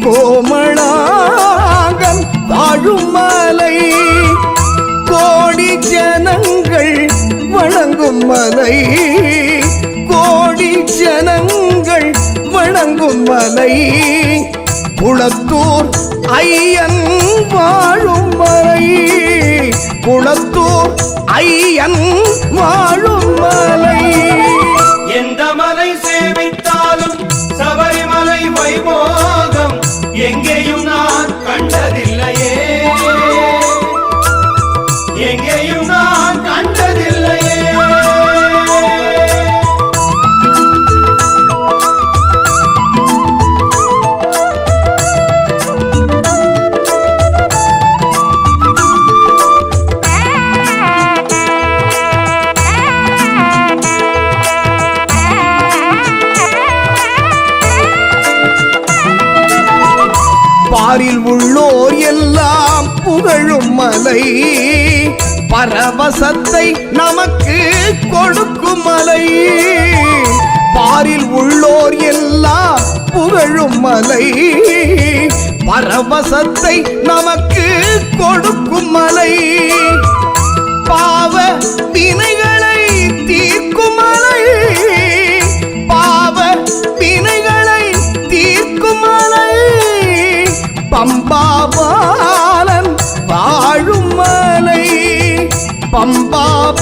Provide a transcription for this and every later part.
கோமளாகம் வாழும் மலை. கோடி ஜனங்கள் வணங்கும் மலை. கோடி ஜனங்கள் வணங்கும் மலை. குளத்தூர் ஐயன் வாழும் மலை. குளத்தூர் ஐயன் வாழும் சபரிமலை எங்கேயும் நான் கண்டதில்லையே பாரில் உள்ளோர் எல்லாம் புகழும் மலை. பரவசத்தை நமக்கு கொடுக்கும் மலை. பாரில் உள்ளோர் எல்லாம் புகழும் மலை. பரவசத்தை நமக்கு கொடுக்கும் மலை. பாவ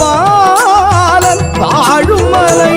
பம்பாபாலன் தாழுமலை